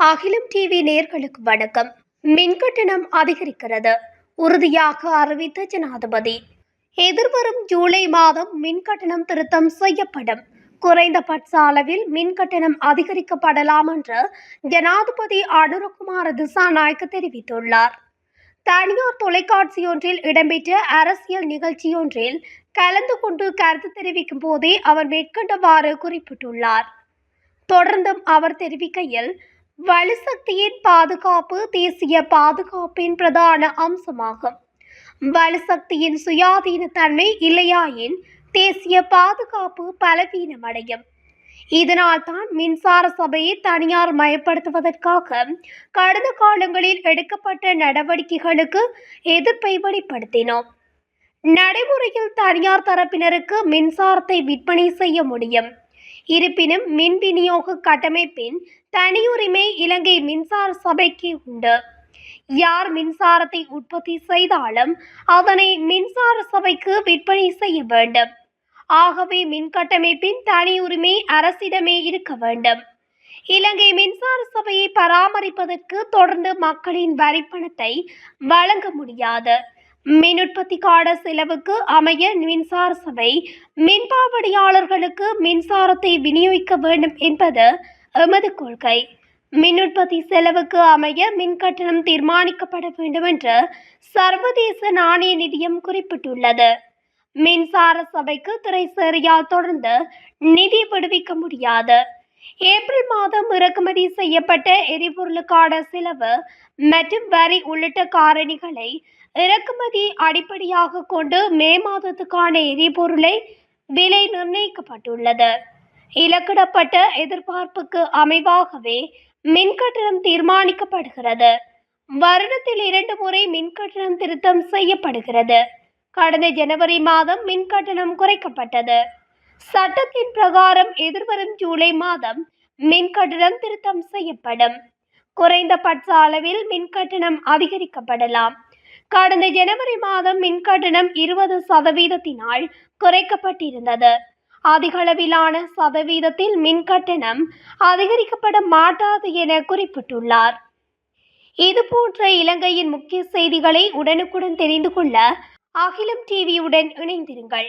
அகிலம் டிவி நேர்களுக்கு வணக்கம். மின்கட்டணம் அதிகரிக்கிறது. உறுதியாக அறிவித்த ஜனாதிபதி. எதிர்வரும் ஜூலை மாதம் மின்கட்டணம் திருத்தம் செய்யப்படும். குறைந்தபட்ச அளவில் மின்கட்டணம் அதிகரிக்கப்படலாம் என்று ஜனாதிபதி அனுரகுமார திசாநாயக்க தெரிவித்துள்ளார். தனியார் தொலைக்காட்சியொன்றில் இடம்பெற்ற அரசியல் நிகழ்ச்சியொன்றில் கலந்து கொண்டு கருத்து தெரிவிக்கும் போதே அவர் மேற்கண்டவாறு குறிப்பிட்டுள்ளார். தொடர்ந்தும் அவர் தெரிவிக்கையில் வலுசக்தியின் பாதுகாப்பு தேசிய பாதுகாப்பின் பிரதான அம்சமாகும். வலுசக்தியின் சுயாதீன தன்மை இல்லையாயின் தேசிய பாதுகாப்பு பலவீனமடையும். இதனால் தான் மின்சார சபையை தனியார் மயப்படுத்துவதற்காக கடந்த காலங்களில் எடுக்கப்பட்ட நடவடிக்கைகளுக்கு எதிர்ப்பை வெளிப்படுத்தினோம். நடைமுறையில் தனியார் தரப்பினருக்கு மின்சாரத்தை விற்பனை செய்ய முடியும். இருப்பினும் மின் விநியோக கட்டமைப்பின் தனியுரிமை இலங்கை மின்சார சபைக்கு உண்டு. யார் மின்சாரத்தை உற்பத்தி செய்தாலும் அதனை மின்சார சபைக்கு விற்பனை செய்ய வேண்டும். ஆகவே மின் கட்டமைப்பின் தனியுரிமை அரசிடமே இருக்க வேண்டும். இலங்கை மின்சார சபையை பராமரிப்பதற்கு தொடர்ந்து மக்களின் வரிப்பணத்தை வழங்க முடியாது. மின் உற்பத்திக்கான செலவுக்கு அமைய மின்சார சபை மின்பாவடியாளர்களுக்கு மின்சாரத்தை விநியோகிக்க வேண்டும் என்பது எமது கொள்கை. மின் உற்பத்தி செலவுக்கு அமைய மின் கட்டணம் தீர்மானிக்கப்பட வேண்டும் என்று சர்வதேச நாணய நிதியம் குறிப்பிட்டுள்ளது. மின்சார சபைக்கு திரைசேரியால் தொடர்ந்து நிதி விடுவிக்க முடியாது. ஏப்ரல் மாதம் இறக்குமதி செய்யப்பட்ட எரிபொருளுக்கான செலவு மற்றும் வரி உள்ளிட்ட காரணிகளை இறக்குமதி அடிப்படையாக கொண்டு மே மாதத்துக்கான எரிபொருளை விலை நிர்ணயிக்கப்பட்டுள்ளது. இலக்கிடப்பட்ட எதிர்பார்ப்புக்கு அமைவாகவே மின்கட்டணம் தீர்மானிக்கப்படுகிறது. வருடத்தில் இரண்டு முறை மின்கட்டணம் திருத்தம் செய்யப்படுகிறது. கடந்த ஜனவரி மாதம் மின்கட்டணம் குறைக்கப்பட்டது. சட்டத்தின் பிரகாரம் எதிர்வரும் ஜூலை மாதம் மின் கட்டணம் திருத்தம் செய்யப்படும். குறைந்தபட்ச அளவில் மின் கட்டணம் அதிகரிக்கப்படலாம். கடந்த ஜனவரி மாதம் மின் கட்டணம் இருபது சதவீதத்தினால் குறைக்கப்பட்டிருந்தது. அதிகளவிலான சதவீதத்தில் மின் கட்டணம் அதிகரிக்கப்பட மாட்டாது என குறிப்பிட்டுள்ளார். இதுபோன்ற இலங்கையின் முக்கிய செய்திகளை உடனுக்குடன் தெரிந்து கொள்ள அகிலம் டிவியுடன் இணைந்திருங்கள்.